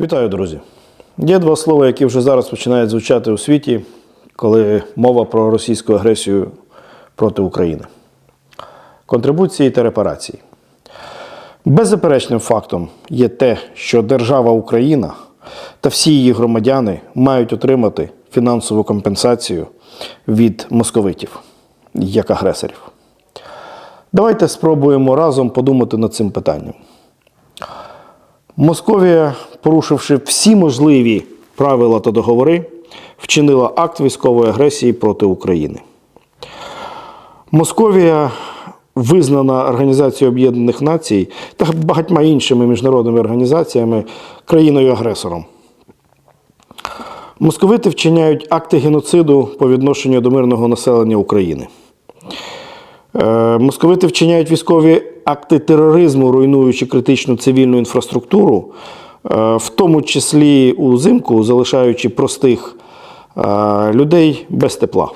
Вітаю, друзі! Є два слова, які вже зараз починають звучати у світі, коли мова про російську агресію проти України: контрибуції та репарації. Беззаперечним фактом є те, що держава Україна та всі її громадяни мають отримати фінансову компенсацію від московитів як агресорів. Давайте спробуємо разом подумати над цим питанням. Московія, порушивши всі можливі правила та договори, вчинила акт військової агресії проти України. Московія визнана Організацією Об'єднаних Націй та багатьма іншими міжнародними організаціями країною-агресором. Московити вчиняють акти геноциду по відношенню до мирного населення України. Е, Московити вчиняють військові акти тероризму, руйнуючи критичну цивільну інфраструктуру, е, в тому числі узимку, залишаючи простих е, людей без тепла.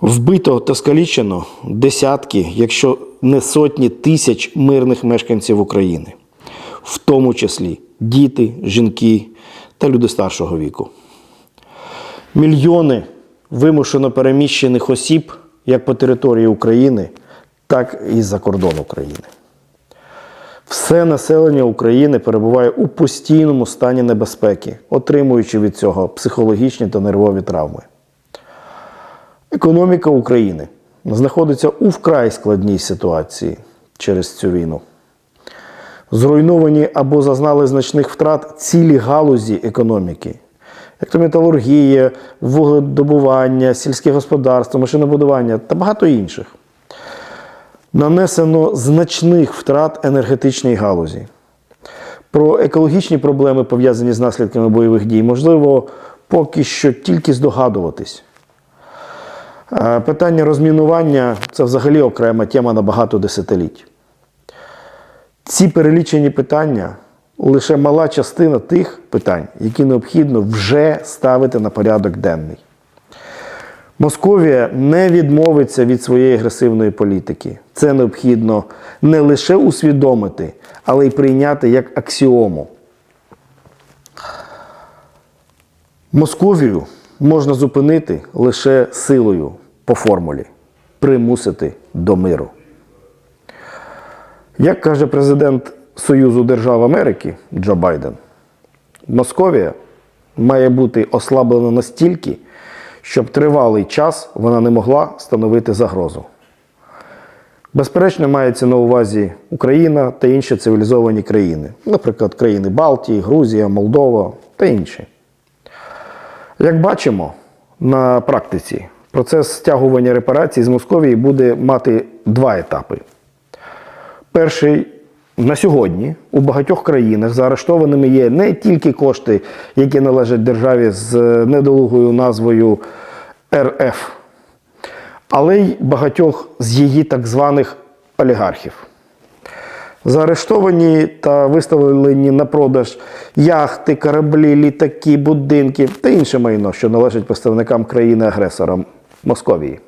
Вбито та скалічено десятки, якщо не сотні тисяч мирних мешканців України, в тому числі діти, жінки та люди старшого віку. Мільйони вимушено переміщених осіб як по території України, так і за кордон України. Все населення України перебуває у постійному стані небезпеки, отримуючи від цього психологічні та нервові травми. Економіка України знаходиться у вкрай складній ситуації через цю війну. Зруйновані або зазнали значних втрат цілі галузі економіки, як то металургія, вугледобування, сільське господарство, машинобудування та багато інших. Нанесено значних втрат енергетичній галузі. Про екологічні проблеми, пов'язані з наслідками бойових дій, можливо, поки що тільки здогадуватись. Е, Питання розмінування це взагалі окрема тема на багато десятиліть. Ці перелічені питання лише мала частина тих питань, які необхідно вже ставити на порядок денний. Московія не відмовиться від своєї агресивної політики. Це необхідно не лише усвідомити, але й прийняти як аксіому. Московію можна зупинити лише силою по формулі примусити до миру. Як каже президент Союзу держав Америки Джо Байден, Московія має бути ослаблена настільки, щоб тривалий час вона не могла становити загрозу. Безперечно, мається на увазі Україна та інші цивілізовані країни, наприклад, країни Балтії, Грузія, Молдова та інші. Як бачимо на практиці, процес стягування репарацій з Московії буде мати два етапи. Перший на сьогодні у багатьох країнах заарештованими є не тільки кошти, які належать державі з недолугою назвою РФ, але й багатьох з її так званих олігархів. Заарештовані та виставлені на продаж яхти, кораблі, літаки, будинки та інше майно, що належить представникам країни-агресора Московії.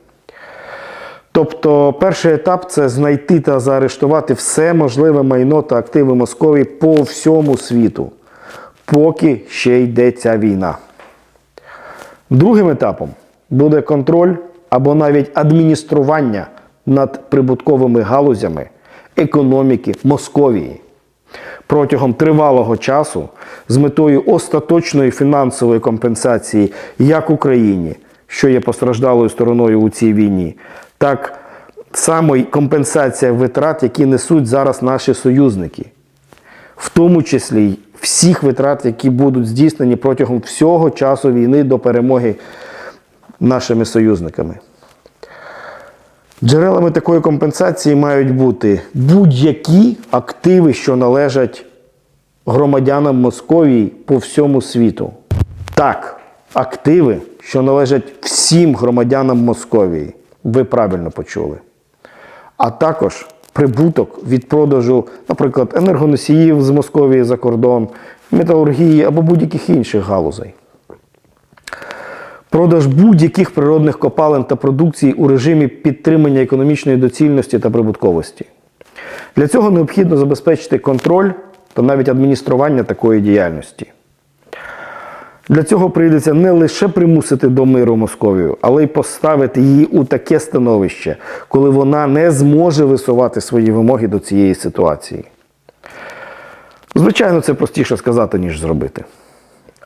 Тобто, перший етап це знайти та заарештувати все можливе майно та активи Московії по всьому світу, поки ще йде ця війна. Другим етапом буде контроль або навіть адміністрування над прибутковими галузями економіки Московії протягом тривалого часу з метою остаточної фінансової компенсації як Україні, що є постраждалою стороною у цій війні, так само й компенсація витрат, які несуть зараз наші союзники, в тому числі всіх витрат, які будуть здійснені протягом всього часу війни до перемоги нашими союзниками. Джерелами такої компенсації мають бути будь-які активи, що належать громадянам Московії по всьому світу. Так, активи, що належать всім громадянам Московії. Ви правильно почули. А також прибуток від продажу, наприклад, енергоносіїв з Московії за кордон, металургії або будь-яких інших галузей. Продаж будь-яких природних копалин та продукції у режимі підтримання економічної доцільності та прибутковості. Для цього необхідно забезпечити контроль та навіть адміністрування такої діяльності. Для цього прийдеться не лише примусити до миру Московію, але й поставити її у таке становище, коли вона не зможе висувати свої вимоги до цієї ситуації. Звичайно, це простіше сказати, ніж зробити.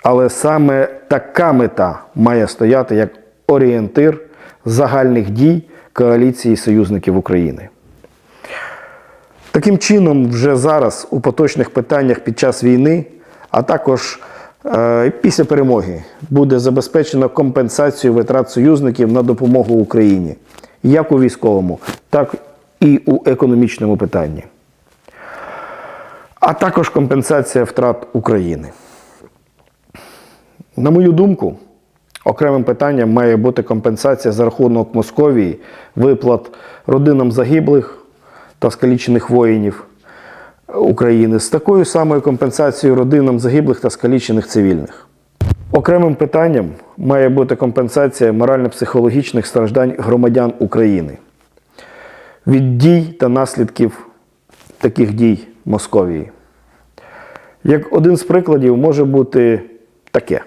Але саме така мета має стояти як орієнтир загальних дій коаліції союзників України. Таким чином, вже зараз у поточних питаннях під час війни, а також після перемоги, буде забезпечено компенсацію витрат союзників на допомогу Україні, як у військовому, так і у економічному питанні, а також компенсація втрат України. На мою думку, окремим питанням має бути компенсація за рахунок Московії виплат родинам загиблих та скалічених воїнів України з такою самою компенсацією родинам загиблих та скалічених цивільних. Окремим питанням має бути компенсація морально-психологічних страждань громадян України від дій та наслідків таких дій Московії. Як один з прикладів може бути таке.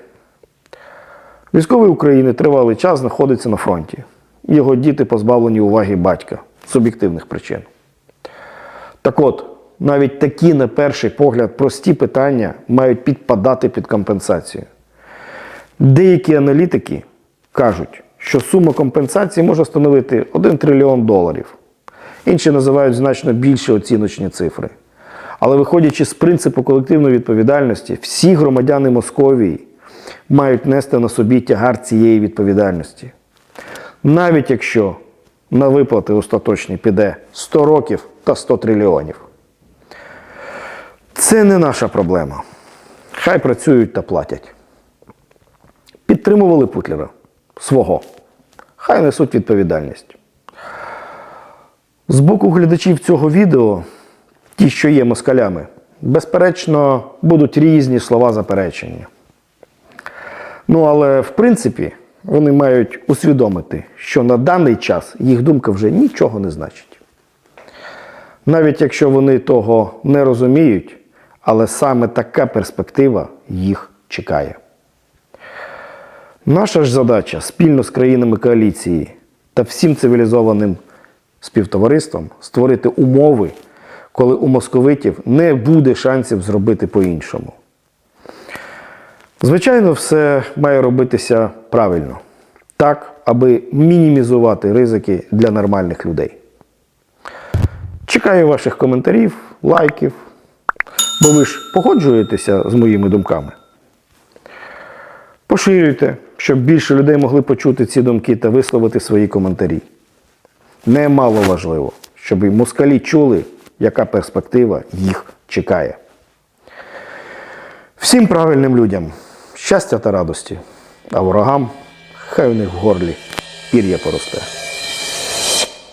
Військовий України тривалий час знаходиться на фронті. Його діти позбавлені уваги батька з об'єктивних причин. Так от, навіть такі, на перший погляд, прості питання мають підпадати під компенсацію. Деякі аналітики кажуть, що сума компенсації може становити 1 трильйон доларів. Інші називають значно більші оціночні цифри. Але виходячи з принципу колективної відповідальності, всі громадяни Московії мають нести на собі тягар цієї відповідальності. Навіть якщо на виплати остаточні піде 100 років та 100 трильйонів. Це не наша проблема. Хай працюють та платять. Підтримували Путлера свого. Хай несуть відповідальність. З боку глядачів цього відео, ті, що є москалями, безперечно, будуть різні слова заперечення. Ну, але в принципі, вони мають усвідомити, що на даний час їх думка вже нічого не значить. Навіть якщо вони того не розуміють, але саме така перспектива їх чекає. Наша ж задача спільно з країнами коаліції та всім цивілізованим співтовариством створити умови, коли у московитів не буде шансів зробити по-іншому. Звичайно, все має робитися правильно, так, аби мінімізувати ризики для нормальних людей. Чекаю ваших коментарів, лайків, бо ви ж погоджуєтеся з моїми думками. Поширюйте, щоб більше людей могли почути ці думки та висловити свої коментарі. Немало важливо, щоб москалі чули, яка перспектива їх чекає. Всім правильним людям щастя та радості, а ворогам хай у них в горлі пір'я поросте.